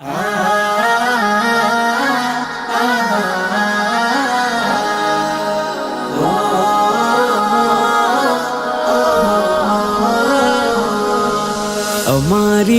আমার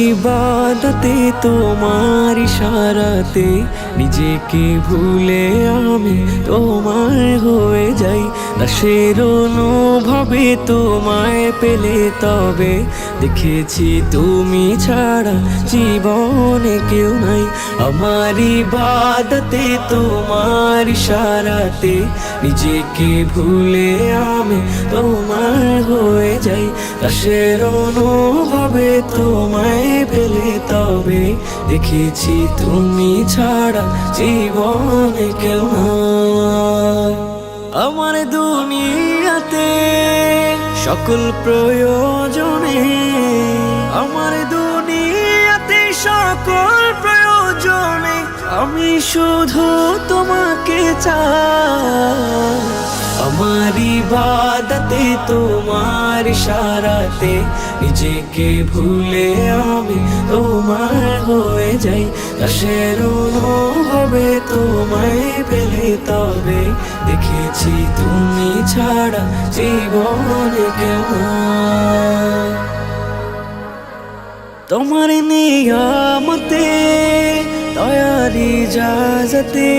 ইবাদতে তোমার ইশারাতে নিজেকে ভুলে আমি তোমার হয়ে যাই। দাসের অনুভবে তোমায় পেলে তবে দেখেছি তুমি ছাড়া জীবনে কেউ নাই আমার ইবাদতে তোমার ইশারাতে নিজেকে ভুলে আমি তোমার হয়ে যাই দাসের অনুভবে তোমায় পেলে তবে দেখেছি তুমি ছাড়া জীবনে কেউ নাই। আমার দুনিয়াতে সকল প্রয়োজনে, আমার দুনিয়াতে সকল প্রয়োজনে আমি শুধু তোমাকে চাই। আমার ইবাদতে, তোমার ইশারাতে, নিজেকে ভুলে আমি তোমার হয়ে যাই। দাসের অনুভবে তোমায় পেলে তবে দেখেছি তুমি ছাড়া জীবনে কেউ নাই। তোমার নিয়ামতে, দয়ারি জাজতে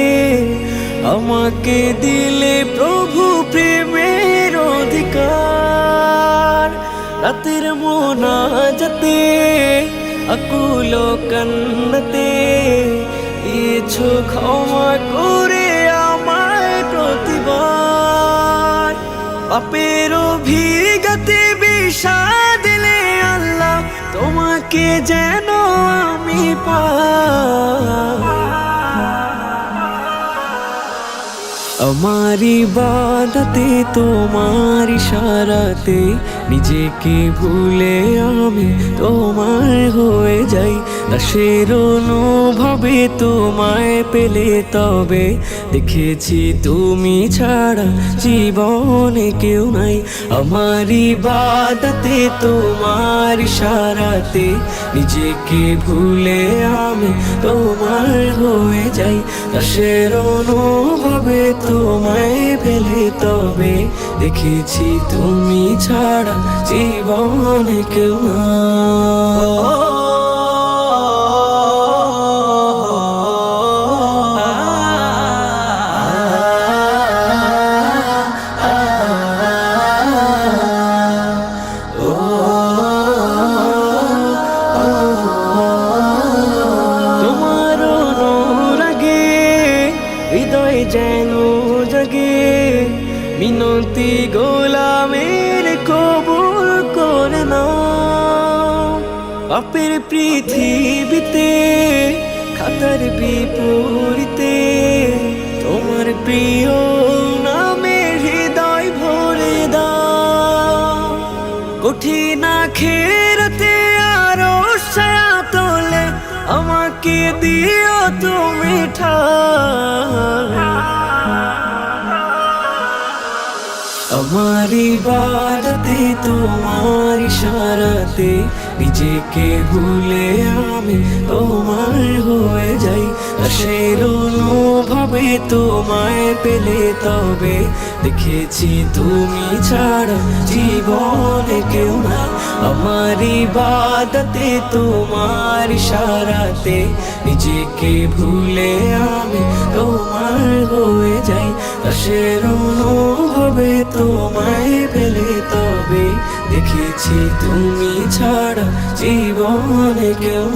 আমাকে দিলে প্রভু প্রেমের অধিকার রাতের মোনাজাতে, আকুল কান্নাতে ইচ্ছু ক্ষমা পাপের অভিগতে বিষা দিলে আল্লাহ তোমাকে যেন আমি আমারি বাদাতে তোমার ইশারাতে নিজেকে ভুলে তোমার হয়ে যাই। দাসের অনুভবে তোমায় পেলে তবে দেখেছি তুমি ছাড়া জীবনে কেউ নাই। আমার ইবাদতে তোমার ইশারাতে নিজেকে ভুলে আমি তোমার হয়ে যাই। দাসের অনুভবে তোমায় পেলে তবে দেখেছি তুমি ছাড়া জীবনে কেউ হৃদয় যেন জাগে। মিনতি গোলামের কবুল করে না পাপের পৃথিবীতে, খাতার বিপরীতে, তোমার প্রিয় নামে হৃদয় ভরে দাও। কঠিন খেরতে আরও ছায়া তোলে, আমাকে দিও তুমি ঠাই আমার ইবাদতে তোমার ইশারাতে নিজেকে ভুলে আমি তোমার হয়ে যাই আশের অনুভবে তোমায় পেলে তবে দেখেছি তুমি ছাড়া জীবনে কেউ না আমার ইবাদতে তোমার ইশারাতে নিজেকে ভুলে আমি তোমার হয়ে যাই আশের অনুভবে তোমায় পেলে তবে দেখেছি তুমি ছাড়া জীবনে কেউ